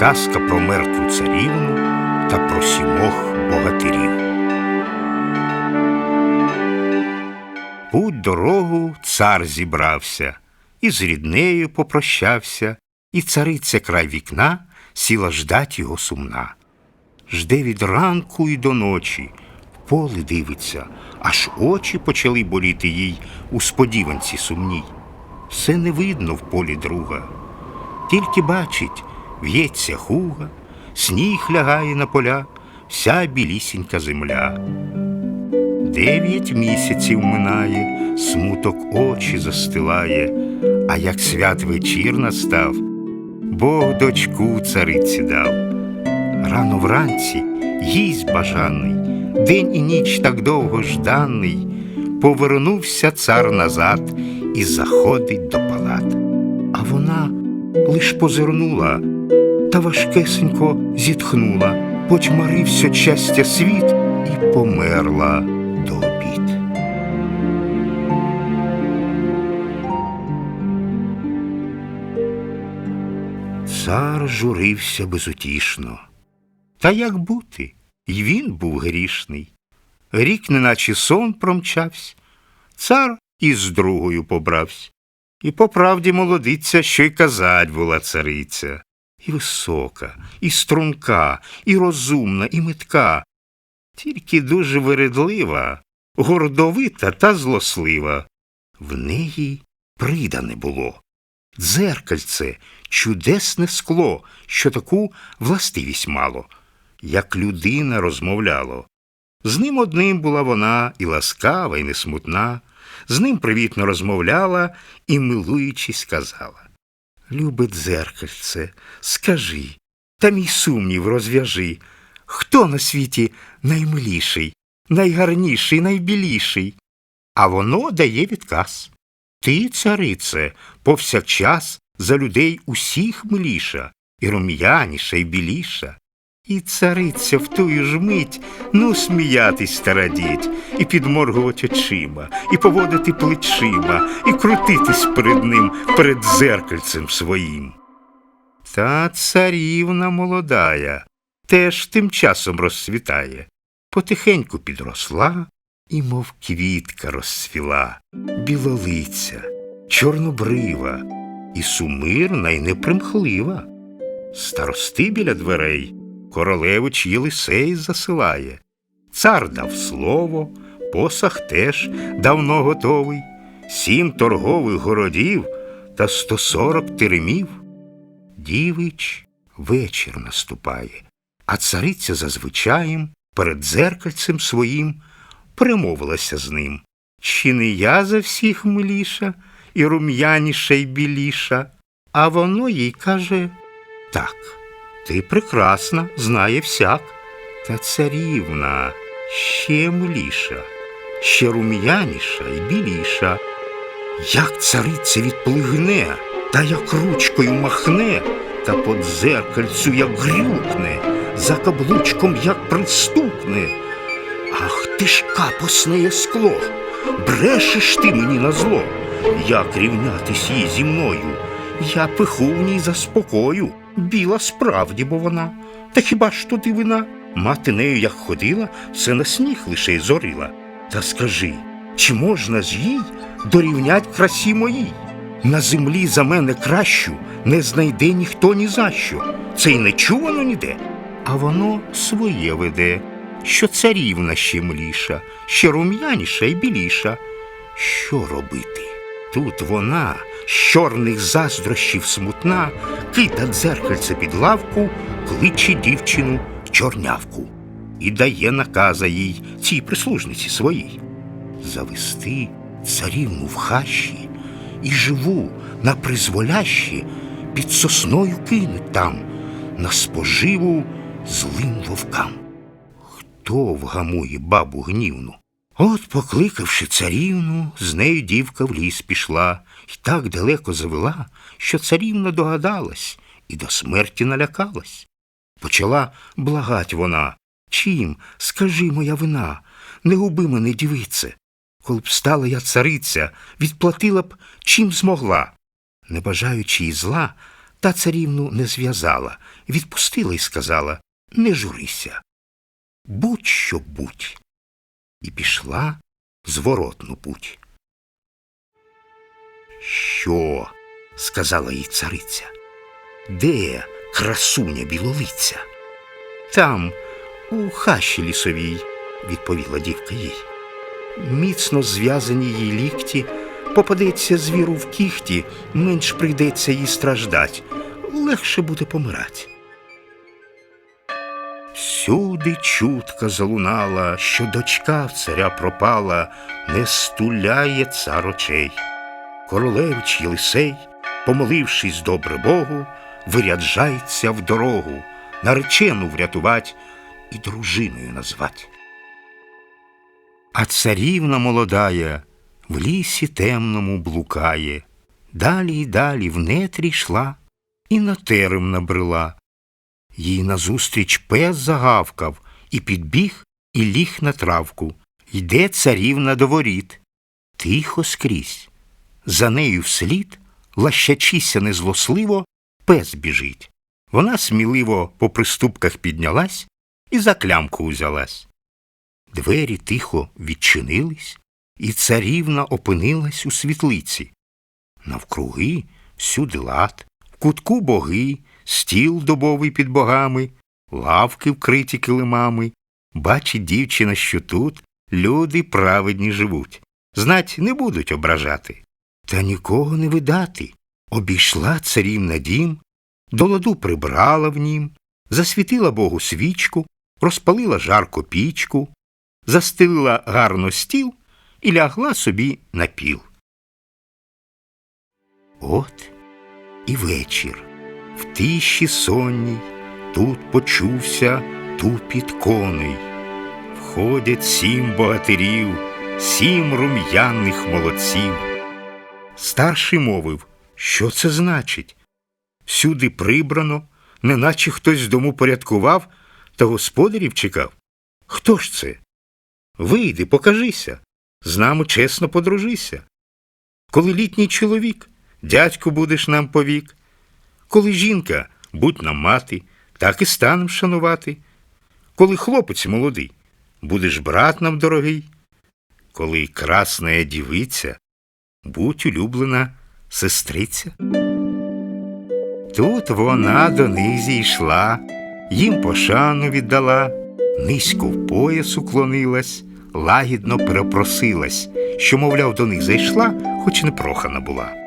Казка про мертву царівну та про сімох богатирів. Путь дорогу цар зібрався, і з ріднею попрощався, і цариця край вікна сіла ждать його сумна. Жде від ранку і до ночі, в поле дивиться, аж очі почали боліти їй у сподіванці сумній. Все не видно в полі друга, тільки бачить, в'ється хуга, сніг лягає на поля, вся білісінька земля. Дев'ять місяців минає, смуток очі застилає, а як свят вечір настав, Бог дочку цариці дав. Рано вранці їсть бажаний, день і ніч так довго жданий, повернувся цар назад і заходить до палат. А вона лиш позирнула та важкесенько зітхнула, почмарився щастя світ і померла до обід. Цар журився безутішно. Та як бути? І він був грішний. Рік, неначе сон промчався, цар із другою побрався. І по правді молодиця, що й казать була цариця. І висока, і струнка, і розумна, і метка, тільки дуже вередлива, гордовита та злослива. В неї придане було. Дзеркальце чудесне скло, що таку властивість мало, як людина розмовляло. З ним одним була вона і ласкава, і несмутна, з ним привітно розмовляла і, милуючись, сказала Любе дзеркальце, скажи, та мій сумнів розв'яжи, хто на світі наймиліший, найгарніший, найбіліший? А воно дає відказ. Ти, царице, повсякчас за людей усіх миліша, і рум'яніша, і біліша. І цариця в тую ж мить ну сміятись старадіть, і підморгувати очима, і поводити плечима, і крутитись перед ним, перед зеркальцем своїм. Та царівна молодая теж тим часом розцвітає, потихеньку підросла і, мов квітка, розцвіла, білолиця, чорнобрива, і сумирна, й непримхлива. Старости біля дверей королевич Єлисей засилає. Цар дав слово, посах теж давно готовий, сім торгових городів та сто сорок теремів. Дівич вечір наступає, а цариця зазвичаєм перед дзеркальцем своїм примовилася з ним. Чи не я за всіх миліша і рум'яніша й біліша? А воно їй каже так. Ти прекрасна, знає всяк, та царівна ще миліша, ще рум'яніша і біліша. Як цариця відплигне, та як ручкою махне, та по дзеркальцю як грюкне, за каблучком як пристукне. Ах ти ж капосне скло, брешеш ти мені на зло, як рівнятись їй зі мною, я пиху заспокою. Біла справді, бо вона, та хіба ж то дивина? Мати нею, як ходила, все на сніг лише й зорила. Та скажи, чи можна ж їй дорівнять красі моїй? На землі за мене кращу не знайде ніхто ні за що. Це й не чувано ніде. А воно своє веде, що царівна ще мліша, ще рум'яніша й біліша. Що робити? Тут вона з чорних заздрощів смутна, кита дзеркальце під лавку, кличе дівчину чорнявку і дає наказа їй цій прислужниці своїй завести царівну в хащі і живу на призволящі під сосною кинуть там, на споживу злим вовкам. Хто вгамує бабу гнівну? От, покликавши царівну, з нею дівка в ліс пішла і так далеко завела, що царівна догадалась і до смерті налякалась. Почала благать вона. Чим, скажи моя вина, не губи мене, дівице. Коли б стала я цариця, відплатила б чим змогла. Не бажаючи їй зла, Та царівну не зв'язала, відпустила і сказала Не журися. Будь що будь. І пішла зворотну путь. Що? сказала їй цариця. Де красуня білолиця? Там, у хащі лісовій, відповіла дівка їй. Міцно зв'язані їй лікті, попадеться звіру в кіхті, менш прийдеться їй страждать, легше буде помирать. Всюди чутка залунала, що дочка в царя пропала, не стуляє цар очей. Королевич Єлисей, помолившись добре Богу, виряджається в дорогу, наречену врятувать і дружиною назвать. А царівна молодая в лісі темному блукає, далі й далі в нетрі йшла і на терем набрела. Їй назустріч пес загавкав, і підбіг, і ліг на травку. Йде царівна до воріт. Тихо скрізь. За нею вслід, лащачися незлосливо, пес біжить. Вона сміливо по приступках піднялась і за клямку узялась. Двері тихо відчинились, і царівна опинилась у світлиці. Навкруги всюди лад, в кутку боги, стіл добовий під богами, лавки вкриті килимами. Бачить дівчина, що тут люди праведні живуть. Знать, не будуть ображати. Та нікого не видати. Обійшла царівна дім, до ладу прибрала в нім, засвітила Богу свічку, розпалила жарко пічку, застелила гарно стіл і лягла собі на піл. От і вечір. В тиші сонній тут почувся тупіт коней. Входять сім богатирів, сім рум'яних молодців. Старший мовив, що це значить? Всюди прибрано, неначе хтось з дому порядкував та господарів чекав. Хто ж це? Вийди, покажися, з нами чесно подружися. Коли літній чоловік, дядько будеш нам повік. Коли жінка, будь нам мати, так і станем шанувати. Коли хлопець молодий, будеш брат нам дорогий. Коли красна дівиця, будь улюблена сестриця. Тут вона до них зійшла, їм пошану віддала, низько в пояс уклонилась, лагідно перепросилась, що, мовляв, до них зайшла, хоч не прохана була.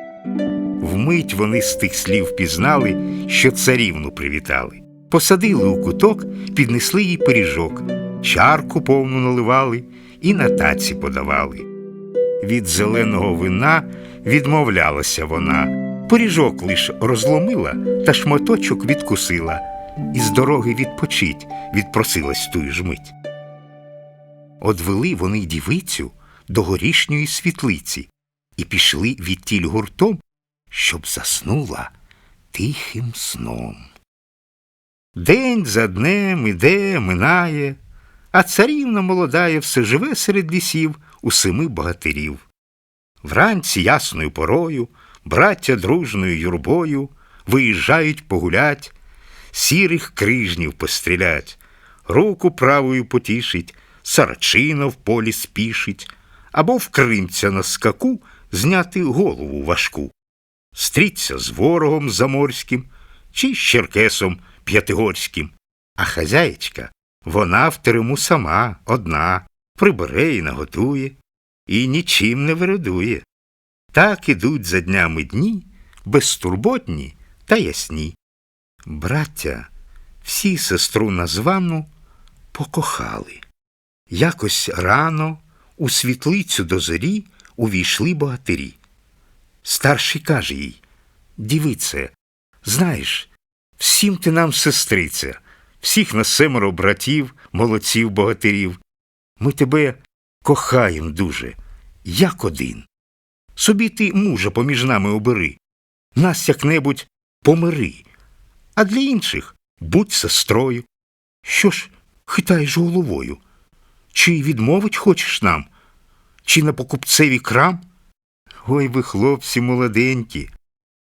Вмить вони з тих слів пізнали, що царівну привітали. Посадили у куток, піднесли їй пиріжок, чарку повну наливали і на таці подавали. Від зеленого вина відмовлялася вона, пиріжок лиш розломила та шматочок відкусила, і з дороги відпочить відпросилась тую ж мить. Одвели вони дівицю до горішньої світлиці і пішли відтіль гуртом, щоб заснула тихим сном. День за днем іде, минає, а царівна молодая все живе серед лісів у семи богатирів. Вранці ясною порою, браття дружною юрбою виїжджають погулять, сірих крижнів пострілять, руку правою потішить, сарачина в полі спішить, або в кримця на скаку зняти голову важку. Стріться з ворогом заморським чи з черкесом п'ятигорським. А хазяєчка, вона в терему сама, одна, прибере і наготує, і нічим не вирадує. Так ідуть за днями дні, безтурботні та ясні. Браття, всі сестру названу покохали. Якось рано у світлицю до зорі увійшли богатирі. Старший каже їй Дівице, знаєш, всім ти нам сестриця, всіх на семеро братів, молодців богатирів. Ми тебе кохаєм дуже, як один. Собі ти мужа поміж нами обери, нас як-небудь помири, а для інших будь сестрою. Що ж хитаєш головою? Чи відмовить хочеш нам? Чи на покупцеві крам? Ой ви, хлопці молоденькі,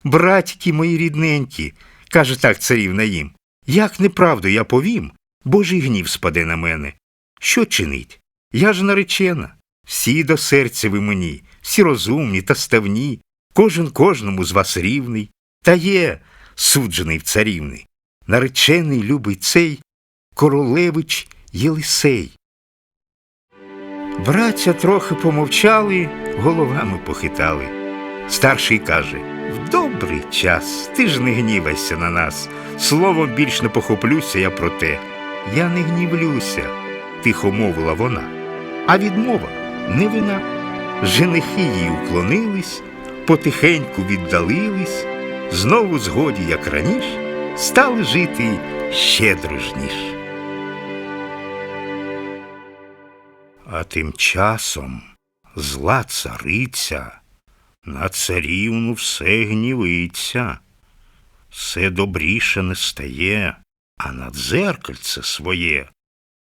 братьки мої рідненькі, каже так царівна їм. Як неправду я повім, Божий гнів спаде на мене. Що чинить? Я ж наречена. Всі до серця ви мені, всі розумні та ставні, кожен кожному з вас рівний, та є суджений в царівни, наречений любий цей королевич Єлисей. Браття трохи помовчали, головами похитали. Старший каже В добрий час, ти ж не гнівайся на нас. Словом більш не похоплюся я про те. Я не гнівлюся, тихо мовила вона. А відмова не вина. Женихи їй уклонились, потихеньку віддалились, знову згоді, як раніше, стали жити ще дружніш. А тим часом зла цариця на царівну все гнівиться, все добріше не стає, а на дзеркальце своє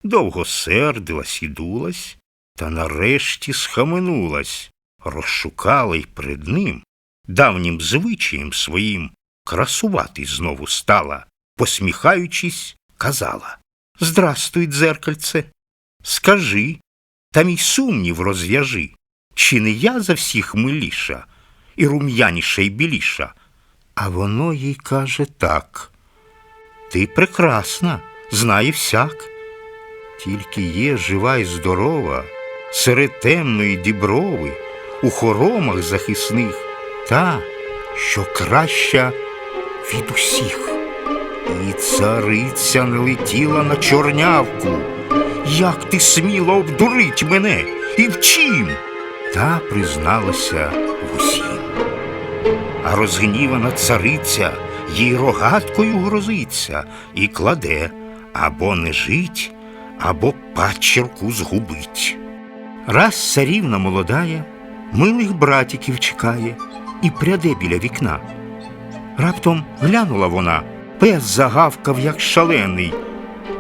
довго сердилась і дулась, та нарешті схаменулась, розшукала й перед ним, давнім звичаєм своїм, красувати знову стала, посміхаючись, казала Здрастуй, дзеркальце, скажи, та мій сумнів розв'яжи, чи не я за всіх миліша, і рум'яніша, і біліша? А воно їй каже так. Ти прекрасна, знає всяк. Тільки є жива й здорова, серед темної діброви, у хоромах захисних, та, що краща від усіх. І цариця налетіла на чорнявку. Як ти сміла обдурить мене і в чим? Та призналася в усім. А розгнівана цариця їй рогаткою грозиться і кладе або не жить, або пачерку згубить. Раз царівна молодая, милих братиків чекає і пряде біля вікна. Раптом глянула вона, пес загавкав, як шалений,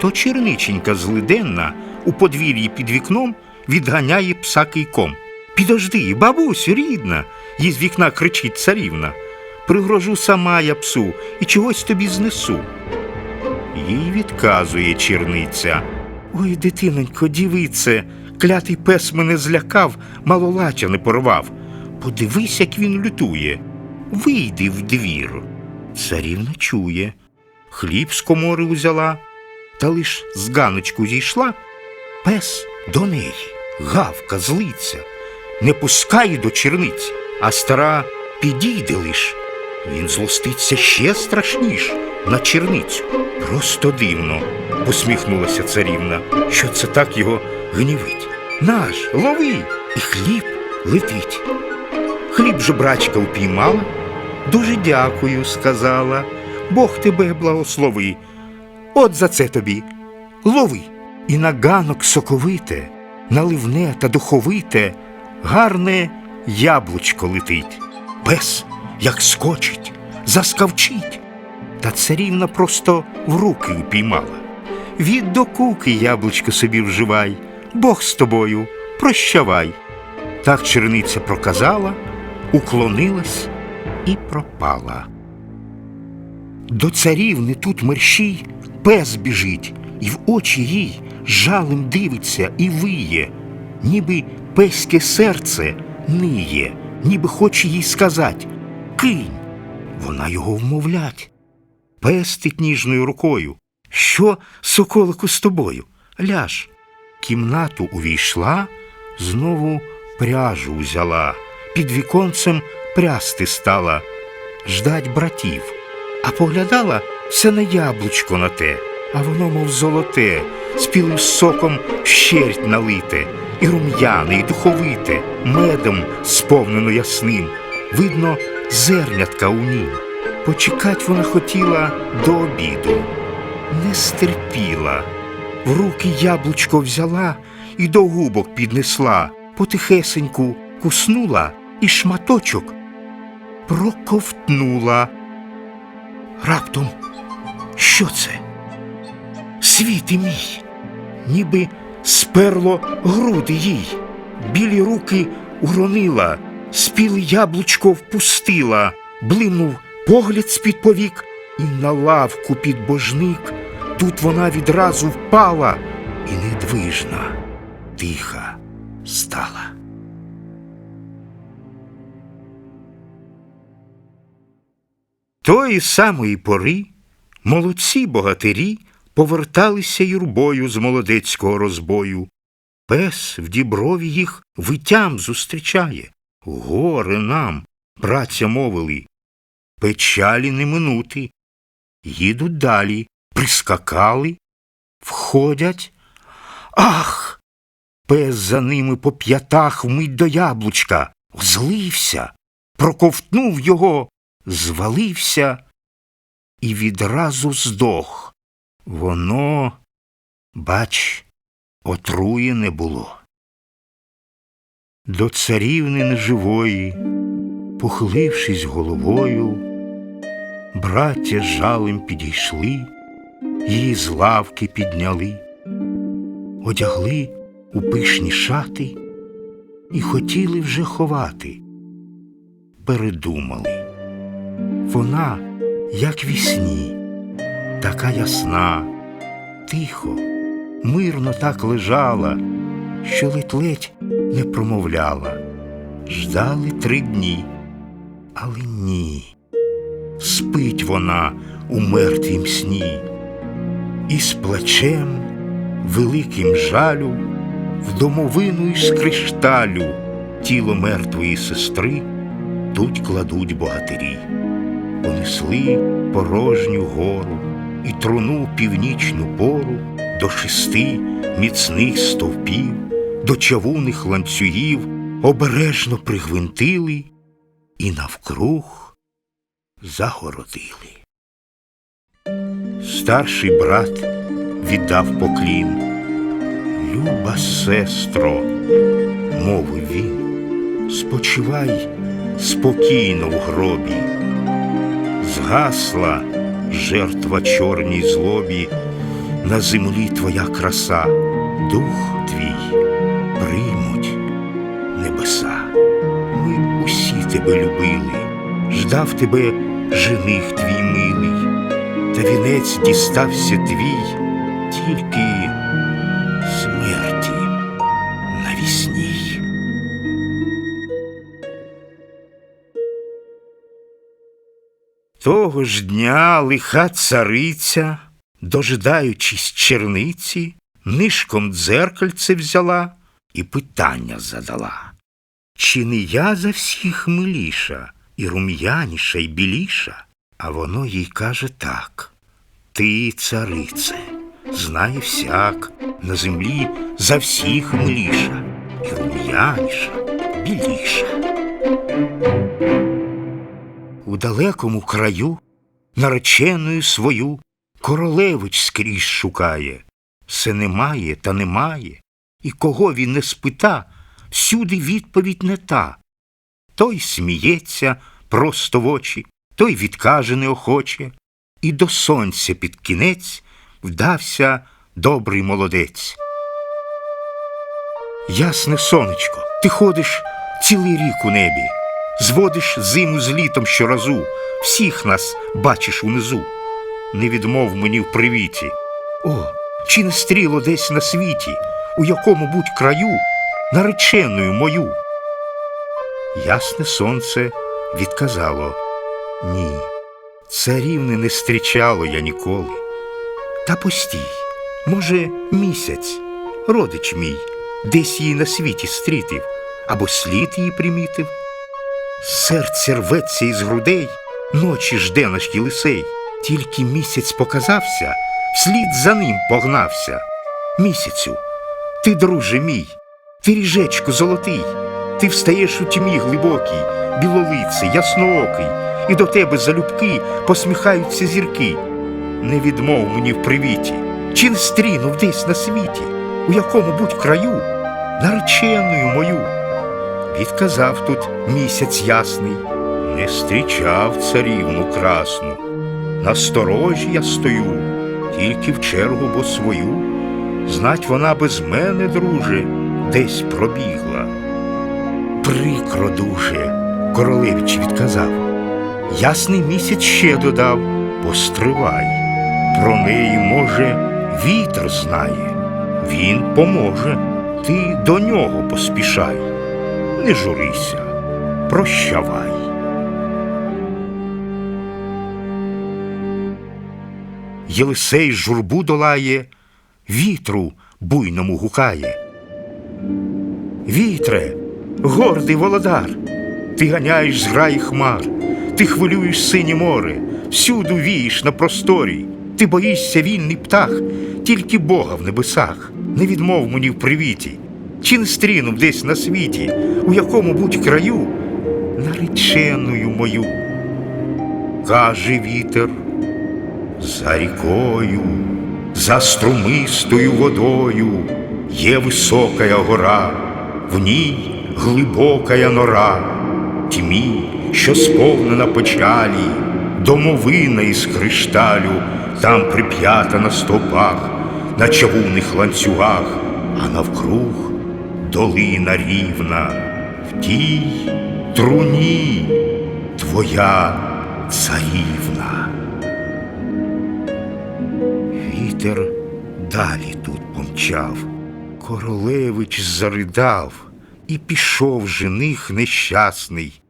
то черниченька злиденна у подвір'ї під вікном відганяє пса кийком. Підожди, бабусю, рідна, їй з вікна кричить царівна. Пригрожу сама я псу і чогось тобі знесу. Їй відказує черниця. Ой, дитинонько, дівице, клятий пес мене злякав, малолача не порвав. Подивись, як він лютує. Вийди в двір. Царівна чує. Хліб з комори узяла, та лиш з ганочку зійшла. Пес до неї, гавка злиться, не пускає до черниць, а стара підійде лиш. Він злоститься ще страшніш на черницю. Просто дивно, посміхнулася царівна, що це так його гнівить. Наш, лови, і хліб летить. Хліб же брачка упіймала. Дуже дякую, сказала. Бог тебе благослови. От за це тобі. Лови. І на ганок соковите, наливне та духовите, гарне яблучко летить. Пес, як скочить, заскавчить. Та царівна просто в руки упіймала. Від докуки яблучко собі вживай, Бог з тобою, прощавай. Так черниця проказала, уклонилась і пропала. До царівни тут мерщій пес біжить, і в очі їй жалем дивиться і виє, ніби пеське серце ниє, ніби хоче їй сказать Кинь. Вона його вмовлять. Пестить ніжною рукою. Що, соколику, з тобою? Ляж. Кімнату увійшла, знову пряжу взяла, під віконцем прясти стала, ждать братів, а поглядала все на яблучко на те, а воно, мов золоте, спілим соком щерть налите, і рум'яне, і духовите, медом сповнено ясним, видно, зернятка у нім. Почекать вона хотіла до обіду, не стерпіла. В руки яблучко взяла і до губок піднесла, потихесеньку куснула і шматочок проковтнула. Раптом, що це? Світи мій, ніби сперло груди їй, білі руки уронила, спіле яблучко впустила, блимнув погляд з-під повік, і на лавку під божник. Тут вона відразу впала і недвижна, тиха стала. Тої самої пори молодці богатирі поверталися юрбою з молодецького розбою. Пес в діброві їх витям зустрічає. Горе нам, праця мовили, печалі не минути. Їдуть далі, прискакали, входять. Ах! Пес за ними по п'ятах вмить до яблучка, злився, проковтнув його, звалився і відразу здох. Воно, бач, отруєне було. До царівни неживої, похилившись головою, браття з жалем підійшли, її з лавки підняли, одягли у пишні шати і хотіли вже ховати. Передумали. Вона, як вісні, така ясна, тихо, мирно так лежала, що ледь-ледь не промовляла. Ждали три дні, але ні. Спить вона у мертвім сні, і з плачем, великим жалю, в домовину із кришталю тіло мертвої сестри тут кладуть богатирі. Понесли порожню гору і труну північну пору до шести міцних стовпів, до чавуних ланцюгів обережно пригвинтили і навкруг загородили. Старший брат віддав поклін. Люба сестро, мовив він, спочивай спокійно в гробі. Згасла жертва чорній злобі, на землі твоя краса, дух твій приймуть небеса. Ми усі тебе любили, ждав тебе жених твій милий, та вінець дістався твій тільки Того ж дня лиха цариця, дожидаючись черниці, нишком дзеркальце взяла і питання задала. Чи не я за всіх миліша, і рум'яніша, і біліша? А воно їй каже так: Ти, царице, знає всяк, на землі за всіх миліша, і рум'яніша, біліша. У далекому краю нареченою свою королевич скрізь шукає. Все немає та немає, і кого він не спита, всюди відповідь не та. Той сміється просто в очі, той відкаже неохоче, і до сонця під кінець вдався добрий молодець. Ясне сонечко, ти ходиш цілий рік у небі, зводиш зиму з літом щоразу, всіх нас бачиш унизу. Не відмов мені в привіті. О, чи не стріло десь на світі, у якому будь краю, нареченою мою? Ясне сонце відказало ні, царівни не зустрічало я ніколи. Та постій, може, місяць, родич мій, десь її на світі стрітив, або слід її примітив. Серце рветься із грудей, ночі жде наш Єлисей. Тільки місяць показався, вслід за ним погнався. Місяцю, ти, друже мій, ти ріжечко золотий, ти встаєш у тьмі глибокій, білолиций, ясноокий, і до тебе залюбки посміхаються зірки. Не відмов мені в привіті, чи не стрінув десь на світі, у якому будь краю, нареченою мою. Відказав тут місяць ясний, не зустрічав царівну красну. На сторожі я стою, тільки в чергу бо свою. Знать вона без мене, друже, десь пробігла. Прикро дуже, королевич відказав. Ясний місяць ще додав Постривай, про неї, може, вітер знає, він поможе, ти до нього поспішай, не журися, прощавай. Єлисей журбу долає, вітру буйному гукає. Вітре, гордий володар, ти ганяєш зграї хмар, ти хвилюєш синє море, всюду вієш на просторі, ти боїшся вільний птах, тільки Бога в небесах, не відмов мені в привіті, чи не стрінув десь на світі, у якому будь краю, нареченою мою. Каже вітер, за рікою, за струмистою водою є високая гора, в ній глибокая нора, тьмі, що сповнена печалі, домовина із кришталю, там прип'ята на стовпах, на чавунних ланцюгах, а навкруг долина рівна, тій труні твоя царівна. Вітер далі тут помчав, королевич заридав, і пішов жених нещасний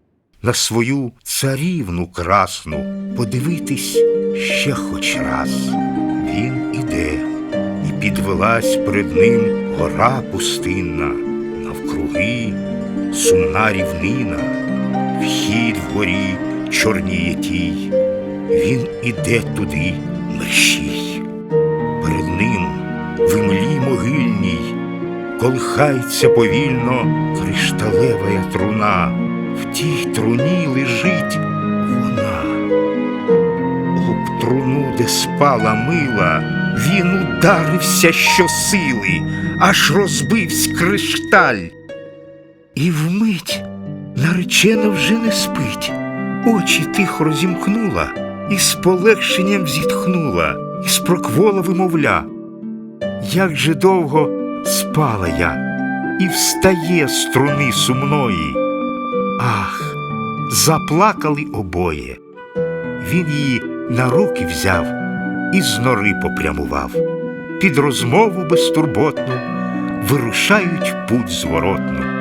на свою царівну красну подивитись ще хоч раз. Він іде, і підвелась перед ним гора пустинна, навкруги сумна рівнина, вхід вгорі чорніє тій, він іде туди мерщій. Перед ним в імлі могильній колихається повільно кришталева труна, в тій труні лежить вона. Об труну, де спала мила, він ударився щосили, аж розбивсь кришталь. І вмить наречена вже не спить, очі тихо розімкнула і з полегшенням зітхнула, і спроквола вимовля. Як же довго спала я, і встає струни сумної. Ах, заплакали обоє. Він її на руки взяв і з нори попрямував. Під розмову безтурботну вирушають путь зворотну.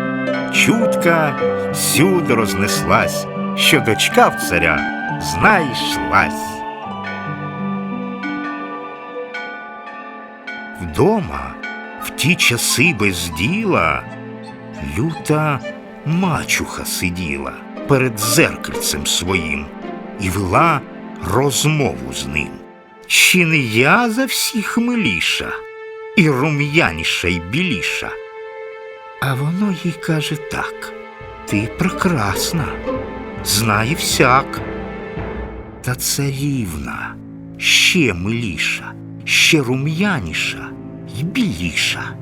Чутка сюди рознеслась, що дочка в царя знайшлась. Вдома в ті часи без діла люта мачуха сиділа перед зеркальцем своїм і вела розмову з ним. Чи не я за всіх миліша, і рум'яніша, й біліша? А воно їй каже так: ти прекрасна, знає всяк. Та царівна ще миліша, ще рум'яніша й біліша.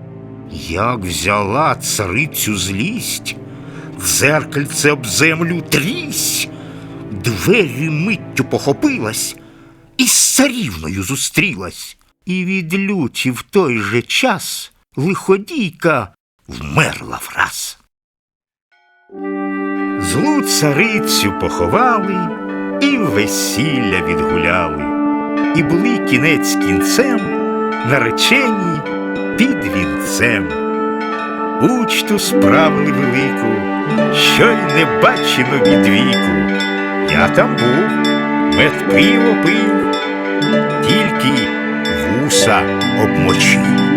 Як взяла царицю злість, дзеркальце об землю трісь, двері миттю похопилась і з царівною зустрілась. І від люті в той же час лиходійка вмерла враз. Злу царицю поховали і весілля відгуляли, і були кінець кінцем наречені під вінцем. Учту справили велику, що й не бачено від віку. Я там був, мед пиво пив, тільки вуса обмочив.